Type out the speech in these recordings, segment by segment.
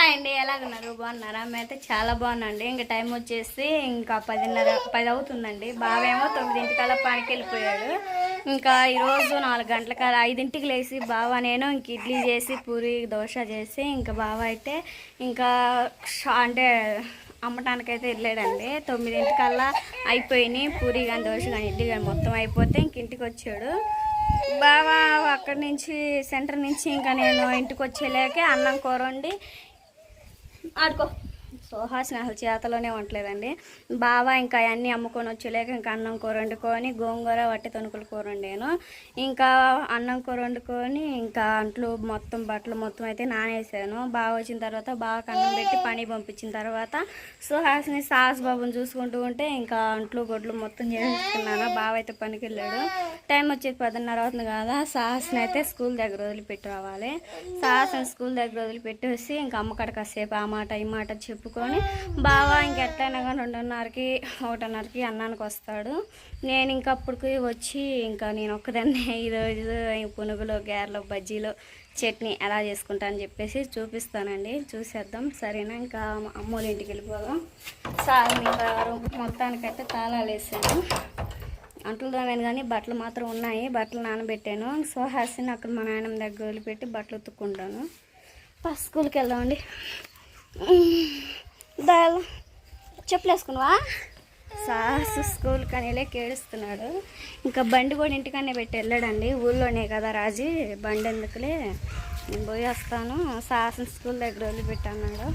Hi అండి ఎలాగున్నారు? బాగున్నారా? మేమైతే చాలా బాగున్నాండి ఇంకా టైం వచ్చేసి ఇంకా పదిన్నర పది అవుతుందండి బావేమో తొమ్మిదింటికల్లా పనికి వెళ్ళిపోయాడు ఇంకా ఈరోజు నాలుగు గంటలకల్లా ఐదింటికి లేచి బావ నేను ఇంక ఇడ్లీ చేసి పూరి దోశ చేసి ఇంకా బావ అయితే ఇంకా అంటే అమ్మటానికైతే వెళ్ళాడండి. తొమ్మిదింటికల్లా అయిపోయినాయి. పూరి కానీ దోశ కానీ ఇడ్లీ కానీ మొత్తం అయిపోతే ఇంక ఇంటికి వచ్చాడు బావా అక్కడి నుంచి సెంటర్ నుంచి ఇంకా నేను ఇంటికి వచ్చేలేకే అన్నం కూర వండి ఆడుకో. సుహాసిని అసలు చేతలోనే ఉండలేదండి బావ ఇంకా అవన్నీ అమ్ముకొని వచ్చేలేక ఇంకా అన్నం కూర వండుకొని గోంగూర వట్టి తణుకులు కూర వండాను. ఇంకా అన్నం కూర వండుకొని ఇంకా అంట్లు మొత్తం బట్టలు మొత్తం అయితే నానేసాను. బావ వచ్చిన తర్వాత బావకు అన్నం పెట్టి పని పంపించిన తర్వాత సుహాస్ని సాస్ బాబుని చూసుకుంటూ ఉంటే ఇంకా అంట్లు గొడ్లు మొత్తం చేసుకున్నాను బావ అయితే పనికి వెళ్ళాడు టైం వచ్చేది పదిన్నర అవుతుంది కదా సాహస్ని అయితే స్కూల్ దగ్గర వదిలిపెట్టి రావాలి. సాహస్ని స్కూల్ దగ్గర వదిలిపెట్టేసి ఇంకా అమ్మకాడ కాసేపు ఆ మాట ఈ మాట చెప్పుకొని బావా ఇంకెట్లయినా కానీ రెండున్నరకి ఒకటిన్నరకి అన్నానికి వస్తాడు. నేను ఇంకా అప్పటికి వచ్చి ఇంకా నేను ఒక్కదాన్నే ఈరోజు పునుగులు గారెలు బజ్జీలు చట్నీ ఎలా చేసుకుంటా అని చెప్పేసి చూపిస్తానండి. చూసేద్దాం. సరేనా? ఇంకా అమ్మోళ్ళ ఇంటికి వెళ్ళిపోదాం. సార్ ఇంకా మొత్తానికైతే తాళాలు వేసాను. అంటలు తోమాను కానీ బట్టలు మాత్రం ఉన్నాయి. బట్టలు నానబెట్టాను. సో హాసిని అక్కడ మా నాయనమ్మ దగ్గర వదిలిపెట్టి బట్టలు ఉతుక్కుంటాను. ఫస్ట్ స్కూల్కి వెళ్దామండి. దాల్ చెప్పులు వేసుకున్నావా సాస్ స్కూల్ కానీ వెళ్ళి ఏడుస్తున్నాడు ఇంకా బండి కూడా ఇంటికనే పెట్టి వెళ్ళాడండి. ఊళ్ళోనే కదా రాజీ. బండి ఎందుకులే? నేను పోయి వస్తాను. సాస్ స్కూల్ దగ్గర వదిలిపెట్టి అన్నాడు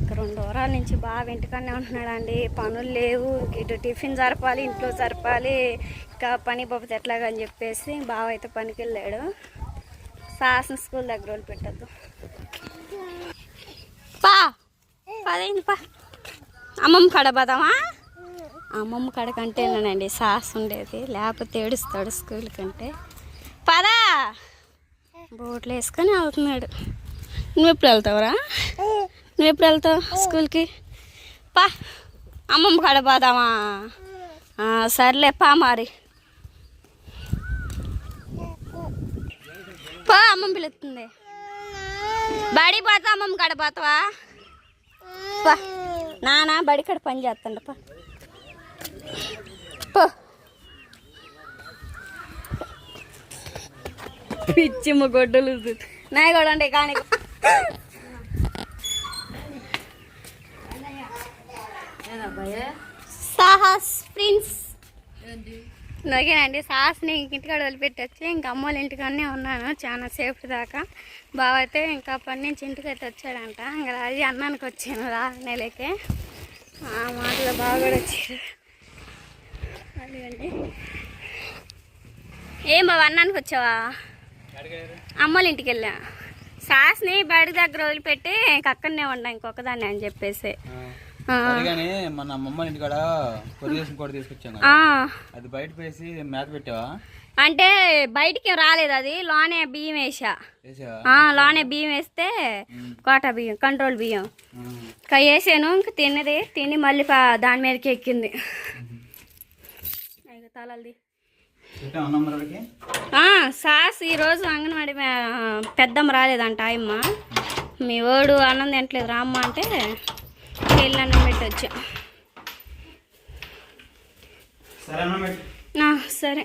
ఇంకా రెండు వారాల నుంచి బాగా ఇంటికనే ఉంటున్నాడండి. పనులు లేవు. ఇటు టిఫిన్ జరపాలి ఇంట్లో జరపాలి. ఇంకా పని పోతే ఎట్లాగా అని చెప్పేసి బావ అయితే పనికి వెళ్ళాడు. సాసన స్కూల్ దగ్గర వాళ్ళు పెట్టద్దు పా! పదైంది పా. అమ్మమ్మ కడ పోదామా? అమ్మమ్మ కాడ కంటేనండి సాస్ ఉండేది. లేకపోతే ఏడుస్తాడు స్కూల్ కంటే. పదా. బోట్లు వేసుకొని వెళ్తున్నాడు. నువ్వు ఎప్పుడు వెళ్తావురా? నువ్వు ఎప్పుడు వెళ్తావు స్కూల్కి? పా. అమ్మమ్మ కాడ పోదామా? సర్లే పా మరి. పా అమ్మమ్మ పిలుస్తుంది. బడి పోతా అమ్మమ్మ కాడ పోతావా? పా. నానా బడి కాడ పని చేస్తాండ పా. పో. పిచ్చిమ్మ గొడ్డలు నాయ కూడా కానీ. సాహస్ ప్రిన్స్. నొకేనండి సాస్ని ఇంటికాడ వదిలిపెట్టొచ్చి ఇంకా అమ్మోళ్ళ ఇంటికాడనే ఉన్నాను చాలా సేఫ్ దాకా. బావ అయితే ఇంకా పని నుంచి ఇంటికి అయితే వచ్చాడంట. ఇంకా అది అన్నానికి వచ్చాను రా నెలకే. ఆ మాటలో బాగా కూడా వచ్చాడు. అదిగండి ఏం బావ అన్నానికి వచ్చావా? అమ్మోళ్ళ ఇంటికి వెళ్ళా. సాస్ని బయట దగ్గర వదిలిపెట్టి ఇంక అక్కడనే ఉండా ఇంకొకదాన్ని అని చెప్పేసి. మన అమ్మమ్మ ఇంటికాడ కూడా తీసుకొచ్చాం కదా. ఆ, అది బయట వేసి మేత పెట్టావా? అంటే బయటికి రాలేదు అది లోనే బియ్యం వేసా లోనే బియ్యం వేస్తే కోట బియ్యం కంట్రోల్ బియ్యం. ఇంకా వేసాను ఇంక తిన్నది తిని మళ్ళీ దాని మీదకి ఎక్కింది. తలది సాస్ ఈరోజు అంగన్వాడి పెద్దమ్మ రాలేదంట ఆయమ్మ. మీ ఓడు అన్నం తింటలేదు రామ్మ అంటే వెళ్ళి అన్నం పెట్టొచ్చు సరే.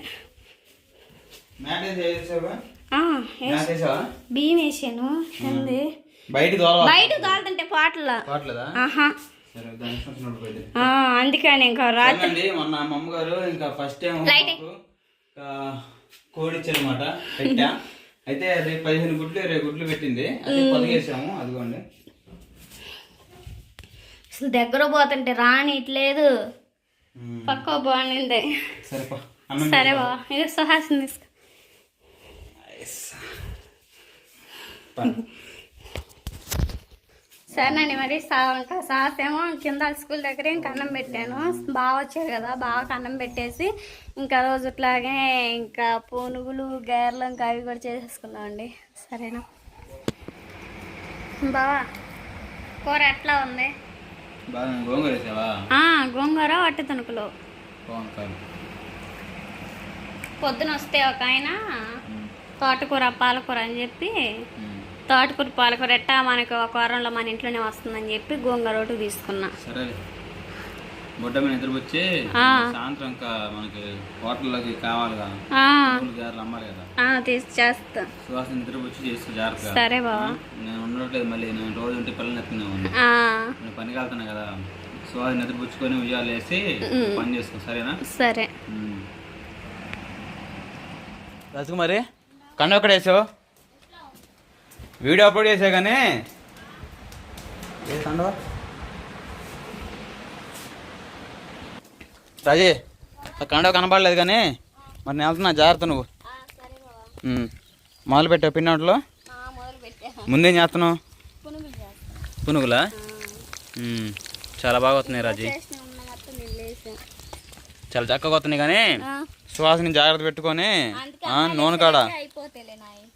బియ్యం వేసాను. ఏంది? బయట తోలుతుంటే పాటలు. అందుకని ఇంకా రాత్రి మొన్న మా అమ్మగారు ఇంకా ఫస్ట్ టైం కోడి ఇచ్చారనమాట పెట్టా. అయితే రేపు పదిహేను గుడ్లు ఇరవై గుడ్లు పెట్టింది. అది పొదిగేసాము అదిగోండి. అసలు దగ్గర పోతుంటే రానిట్లేదు. పక్క బాగుంది సరే బా ఇక తీసుకో. పా. సరేనండి మరి ఇంకా సాస్ ఏమో కింద స్కూల్ దగ్గర ఇంకా అన్నం పెట్టాను. బాగా వచ్చారు కదా బాగా అన్నం పెట్టేసి ఇంకా రోజు ఇట్లాగే ఇంకా పునుగులు గేర్లు ఇంకా అవి కూడా చేసేసుకున్నామండి సరేనా? బావా కూర ఎట్లా ఉంది? గోంగూర వట్టి తణుకులు. పొద్దున వస్తే ఒక ఆయన తోటకూర పాలకూర అని చెప్పి తోటకూర పాలకూర ఎట్ట మనకు ఒక వారంలో మన ఇంట్లోనే వస్తుందని చెప్పి గోంగూర ఒకటి తీసుకున్నా. సరే బొడ్డ మీద నిద్ర వచ్చి ఆ. సాయంత్రం ఇంకా మనకి హోటల్లోకి కావాలిగా. ఆ, పూలు గారెలు అమ్మాలి కదా. ఆ, తీసి చేస్తా. సువాసన నిద్ర వచ్చి చేసుకో జాగ్రత్తగా. సరే బావా. నేను ఉండట్లేదు మళ్ళీ నేను రోజు ఉంటే పిల్లలు ఎత్తుకునేవాడిని ఆ, నేను పనికి వెళ్తున్నా కదా. సువాసన నిద్ర పుచ్చుకొని ఉయ్యాలు వేసి పని చేసుకో సరేనా? సరే. రాజకుమారి కన్ను ఎక్కడ వేసావు? వీడియో అప్లోడ్ చేసా కానీ. ఏ కండవ? రాజీ ఆ కండవ కనపడలేదు కానీ మరి నేను వెళ్తున్నా జాగ్రత్త నువ్వు. మొదలు పెట్టావు పిన్నట్లో ముందేం చేస్తున్నావు? పునుగులు. చాలా బాగా వస్తున్నాయి రాజీ. చాలా చక్కగా వస్తున్నాయి కానీ సువాసన జాగ్రత్త పెట్టుకొని నూనె కాడ.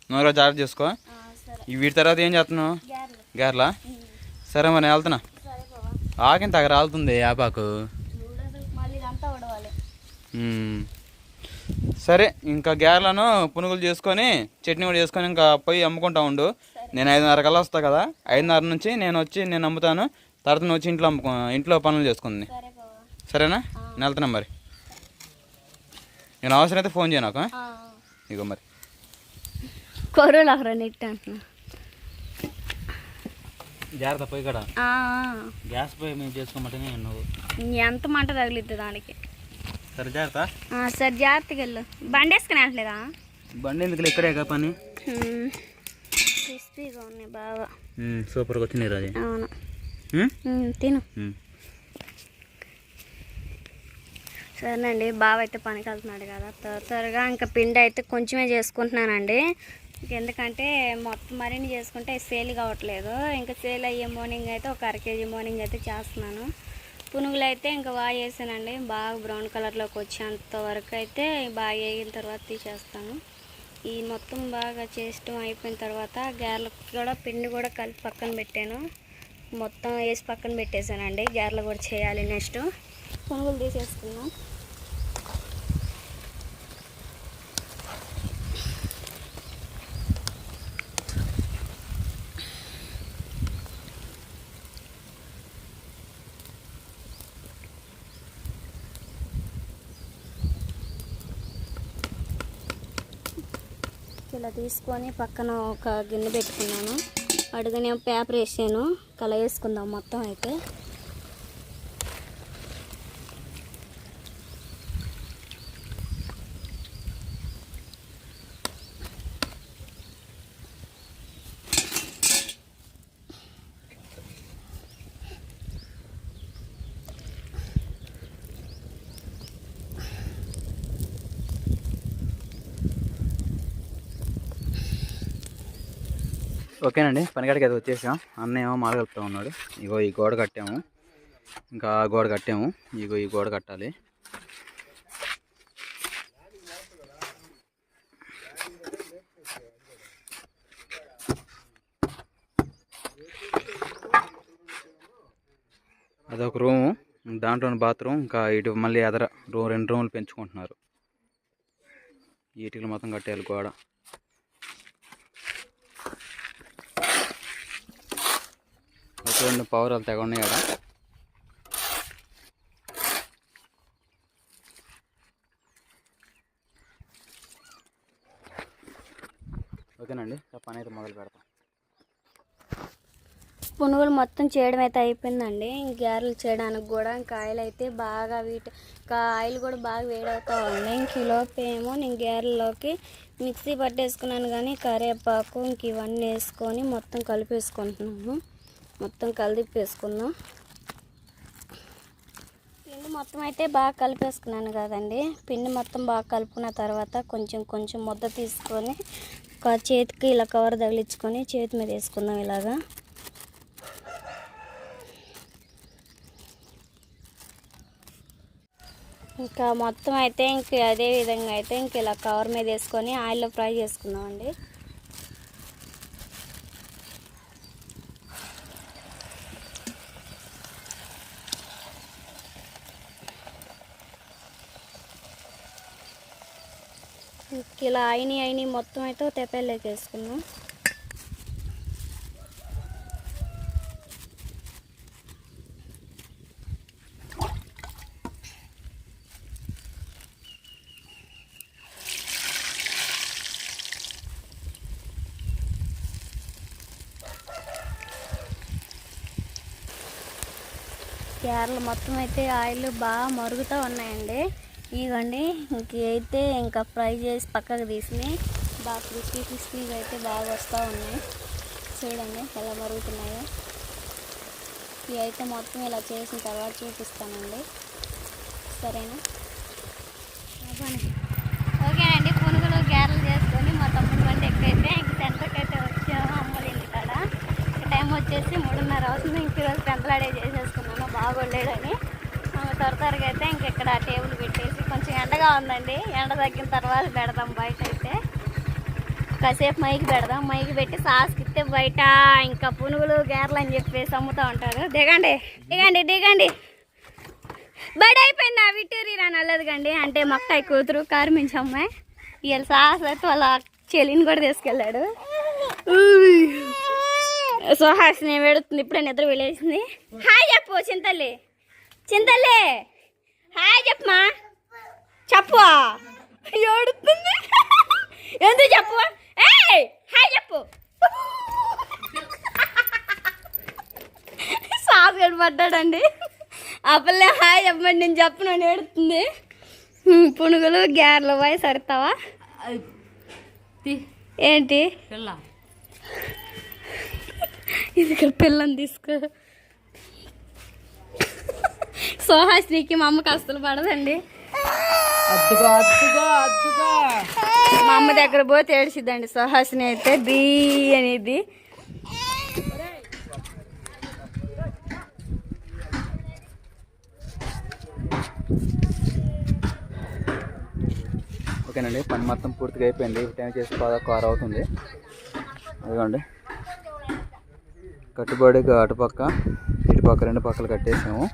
నూనె కాడ జాగ్రత్త చేసుకో. వీటి తర్వాత ఏం చేస్తున్నావు? గారెలా. సరే మరి నేను వెళ్తున్నా. ఆకిన తగ రాలుతుంది యాపాకు చూడు అసలు మళ్ళీ ఇదంతా ఉడవాలి మ్మ్. సరే ఇంకా గారెలను పునుగులు చేసుకొని చట్నీ కూడా చేసుకొని ఇంకా పోయి అమ్ముకుంటా ఉండు. నేను ఐదున్నర కల్లా వస్తా కదా. ఐదున్నర నుంచి నేను వచ్చి నేను అమ్ముతాను. తర్వాత నువ్వు వచ్చి ఇంట్లో అమ్ముకో ఇంట్లో పనులు చేసుకుంది. సరే బావా. సరేనా? నేను వెళ్తున్నా మరి నేను అవసరం అయితే ఫోన్ చేయ నాకు ఆ? ఇగో మరి. జాగ్రత్త పోయి కదా ఆ, గ్యాస్ పోయి మేము చేసుకోమంటే నువ్వు ఎంత మంట తగిలిద్ది దానికి? సరే జాగ్రత్త. ఆ, సరే జాగ్రత్తగా వెళ్ళు. బండి వేసుకుని వెళ్ళలేదా బండి ఎందుకు ఇక్కడే పని? క్రిస్పీగా ఉన్నాయి బాగా. సూపర్గా వచ్చినాయి రాజీ. అవును. తిను. సరేనండి బావ అయితే పనికి వెళ్తున్నాడు కదా. త్వర త్వరగా ఇంకా పిండి అయితే కొంచెమే చేసుకుంటున్నానండి. ఎందుకంటే మొత్తం మరిన్ని చేసుకుంటే సేల్ కావట్లేదు. ఇంకా సేల్ అయ్యే మార్నింగ్ అయితే ఒక అర కేజీ మార్నింగ్ అయితే చేస్తున్నాను. పునుగులు అయితే ఇంకా బాగా చేసానండి బాగా బ్రౌన్ కలర్లోకి వచ్చేంత వరకు అయితే బాగా వేగిన తర్వాత తీసేస్తాను. ఈ మొత్తం బాగా చేసడం అయిపోయిన తర్వాత గారెలకు కూడా పిండి కూడా కలిపి పక్కన పెట్టాను. మొత్తం వేసి పక్కన పెట్టేశానండి గారెలు కూడా చేయాలి నెక్స్ట్. పునుగులు తీసేసుకున్నాం తీసుకొని పక్కన ఒక గిన్నె పెట్టుకున్నాను. అడుగునే పేపర్ వేసాను. కల వేసుకుందాం మొత్తం అయితే. ఓకేనండి పనికాడికి అది వచ్చేసాం. అన్న ఏమో మాల ఉన్నాడు. ఇగో ఈ గోడ కట్టాము. ఇంకా ఆ గోడ కట్టాము. ఇగో ఈ గోడ కట్టాలి. అదొక రూము దాంట్లో బాత్రూమ్ ఇంకా ఇటు మళ్ళీ ఎదర రూ రెండు రూములు పెంచుకుంటున్నారు. ఈటికి మొత్తం కట్టేయాలి గోడ. చూడండి పవర్ తెగ ఉన్నాయి కదా. ఓకేనండి పని అయితే మొదలు పెడతాం. పునుగులు మొత్తం చేయడం అయితే అయిపోయిందండి. ఇంక గారెలు చేయడానికి కూడా ఇంకా ఆయిల్ అయితే బాగా వీటి ఆయిల్ కూడా బాగా వేడవుతా ఉంది. ఇంక ఏమో నేను గారెల్లోకి మిక్సీ పట్టేసుకున్నాను కానీ కరివేపాకు ఇంక ఇవన్నీ వేసుకొని మొత్తం కలిపేసుకుంటున్నాను. మొత్తం కలిపేసుకుందాం. పిండి మొత్తం అయితే బాగా కలిపేసుకున్నాను కదండి. పిండి మొత్తం బాగా కలుపుకున్న తర్వాత కొంచెం కొంచెం ముద్ద తీసుకొని ఒక చేతికి ఇలా కవర్ తగిలించుకొని చేతి మీద వేసుకుందాం ఇలాగా. ఇంకా మొత్తం అయితే ఇంక అదే విధంగా అయితే ఇంక ఇలా కవర్ మీద వేసుకొని ఆయిల్లో ఫ్రై చేసుకుందామండి. ఇలా అయిని అయిని మొత్తం అయితే తెప్పల్లోకి వేసుకున్నాం కేరళ మొత్తం అయితే ఆయిల్ బాగా మరుగుతూ ఉన్నాయండి. ఇవ్వండి ఇంక అయితే ఇంకా ఫ్రై చేసి పక్కకు తీసినాయి బాగా క్రిస్పీ క్రిస్పీగా అయితే బాగా వస్తూ ఉన్నాయి. చూడండి ఎలా మరుగుతున్నాయో. ఇవి అయితే మొత్తం ఇలా చేసిన తర్వాత చూపిస్తానండి. సరేనా? ఓకేనండి పునుగులు గారెలు చేసుకొని మా తమ్ముడు వంట ఎక్కైతే ఇంక సెంటర్కి అయితే వచ్చాము అమ్మల ఇంటికాడ. టైం వచ్చేసి మూడున్నర అవుతుంది. ఇంక ఈరోజు పెంతలాడే చేసేసుకున్నాను బాగోలేడని త్వర త్వరగా అయితే ఇంకెక్కడ టేబుల్ పెట్టేసి కొంచెం ఎండగా ఉందండి. ఎండ తగ్గిన తర్వాత పెడదాం బయట అయితే కాసేపు మైకి పెడదాం. మైకి పెట్టి సాస్కి ఇస్తే బయట ఇంకా పునుగులు గేర్లు అని చెప్పేసి అమ్ముతూ ఉంటారు. దిగండి. దిగండి దిగండి. బడి అయిపోయింది? ఆ విటూరి రా నల్లదిగండి అంటే మక్కాయి కూతురు కార్మించి అమ్మాయి. వీళ్ళ సాహస్ అయితే వాళ్ళ చెల్లిని కూడా తీసుకెళ్ళాడు. సుహాస్ నేను ఇప్పుడే నిద్ర వెళ్ళేసింది హాయ్ చెప్పు చింతల్లి. చింతల్లి హాయ్ చెప్పమా. చెప్పు ఏడుతుంది ఎందుకు చెప్పు ఏయ్ హాయ్ చెప్పు. సాస్ పడ్డాడండి ఆ పిల్ల హాయ్ చెప్పండి నేను చెప్పను అని ఏడుతుంది. పునుగులు గ్యార్లు పోయి సరుతావా? ఏంటి? పిల్ల. ఇది పిల్లని తీసుకో సోహాశ్రీకి మా అమ్మకి అస్సలు పడదండి. అద్దుగా అద్దుగా అద్దుగా. మా అమ్మ దగ్గర పోతే ఏడ్చిద్దండి సుహాసిని అయితే బీ అనేది. ఓకేనండి పని మొత్తం పూర్తిగా అయిపోయింది. ఇప్పుడు టైం చేసి పదకొ ఆరు అవుతుంది. అదిగోండి. కట్టుబడికి అటుపక్క ఇటుపక్క రెండు పక్కలు కట్టేసాము.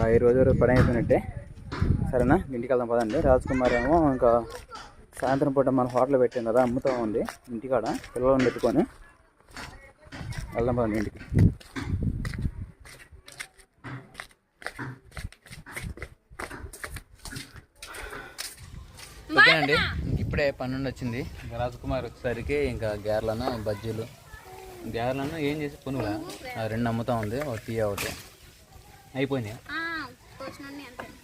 ఇంకా ఈ రోజు పని అయిపోయినట్టే. సరేనా? ఇంటికి వెళ్దాం పదండి. రాజ్ కుమార్ ఏమో ఇంకా సాయంత్రం పూట మన హోటల్ పెట్టాం కదా అమ్ముతూ ఉంది ఇంటికాడ పిల్లలను పెట్టుకొని వెళ్దాం పదండి ఇంటికి. ఓకేనండి ఇంక ఇప్పుడే పన్నెండు వచ్చింది. ఇంకా రాజకుమార్ వచ్చేసరికి ఇంకా గారెలను బజ్జీలు. గారెలను ఏం చేసి పునుగులా? ఆ రెండు అమ్ముతా ఉంది. ఒకటి టీ ఒకటి. అయిపోయినాయి?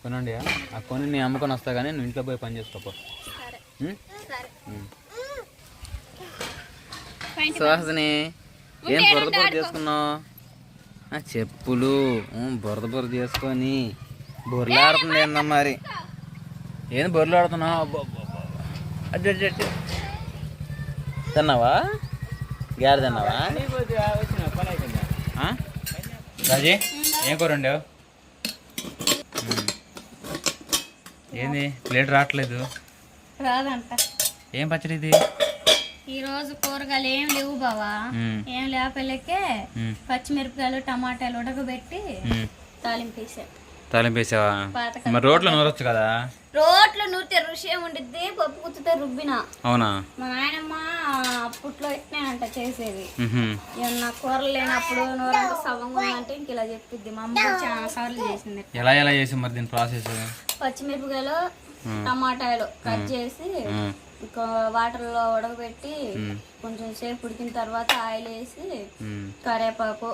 కొనండి ఆ? కొని నేను అమ్ముకొని వస్తా కానీ నువ్వు ఇంట్లో పోయి పని చేసుకోపో. సుహాసిని ఏం బురద బురద చేసుకున్నావు? చెప్పులు. బురద బురద చేసుకొని. మరి. ఏంది బొర్రెలు ఆడుతున్నావు? అబ్బో, అబ్బో, అబ్బో. అడ్డు తిన్నావా? గారి తిన్నావా? ఆ? రాజీ ఏం కూర వండావు? ఏంది? ప్లేట్ రావట్లేదు. రాదంట. ఏం పచ్చడి ఇది ఈరోజు కూరగాయలు ఏం లేవు బావా. ఏం లేపలేకే పచ్చిమిరపకాయలు టమాటాలు ఉడకబెట్టి. తాలింపు వేసా తాలింపేసావా. మరి రోట్లో నూరొచ్చు కదా? రోట్లో నూరితే రుచి ఉండిద్ది పప్పు కుత్తితే రుబ్బిన. అవునా? మా నాయనమ్మ అప్పట్లో ఇట్నేనంట చేసేది. ఏమన్నా కూరలు లేనప్పుడు నూరంతా సవంగా ఉందంటే ఇంక ఇలా చెప్పిద్ది. మా అమ్మ చాలా సార్లు చేసింది. ఎలా ఎలా చేసి మరి దీని ప్రాసెస్? పచ్చిమిరపకాయలు టమాటాలు కట్ చేసి ఇంకా వాటర్లో ఉడకబెట్టి కొంచెం సేపు ఉడికిన తర్వాత ఆయిల్ వేసి ఉమ్, కరివేపాకు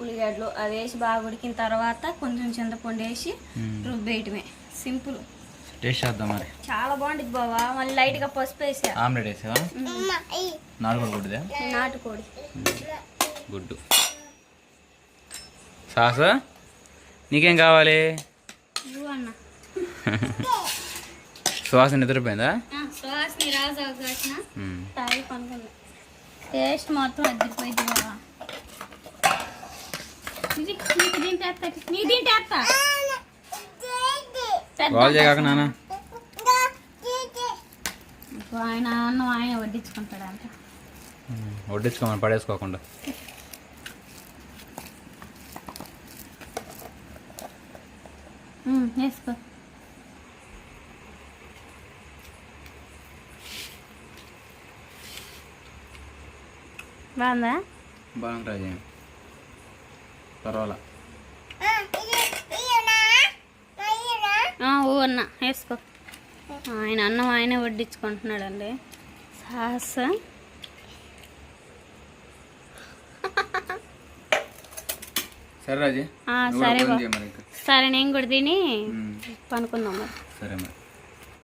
ఉల్లిగడ్డలు అవి వేసి బాగా ఉడికిన తర్వాత కొంచెం చింతపండు వేసి. రుబ్బేయటమే. సింపుల్. టేస్ట్ చేద్దాం మరి. చాలా బాగుంటుంది బావా. మళ్ళీ లైట్గా పసుపు వేసా. ఆమ్లెట్ వేసావా? గుడ్డుదే? నాటుకోడి. గుడ్డు. సాస నీకేం కావాలి? సువాస నిద్రపోయిందా? రాజు అవకాశం పనుకుంది. టేస్ట్ మాత్రం అద్దరిపోయింది బావా. చేయగాక నాన్న. ఆయన అన్నం ఆయన వడ్డించుకోమని పడేసుకోకుండా. వేసుకో. బాగుందా? బాగుంది ఊ అన్న వేసుకో. ఆయన అన్నం ఆయనే వడ్డించుకుంటున్నాడండి. సాస్. సరే సరే. సరే నేను కూడా తిని పనుకుందాం మరి. సరే మరి.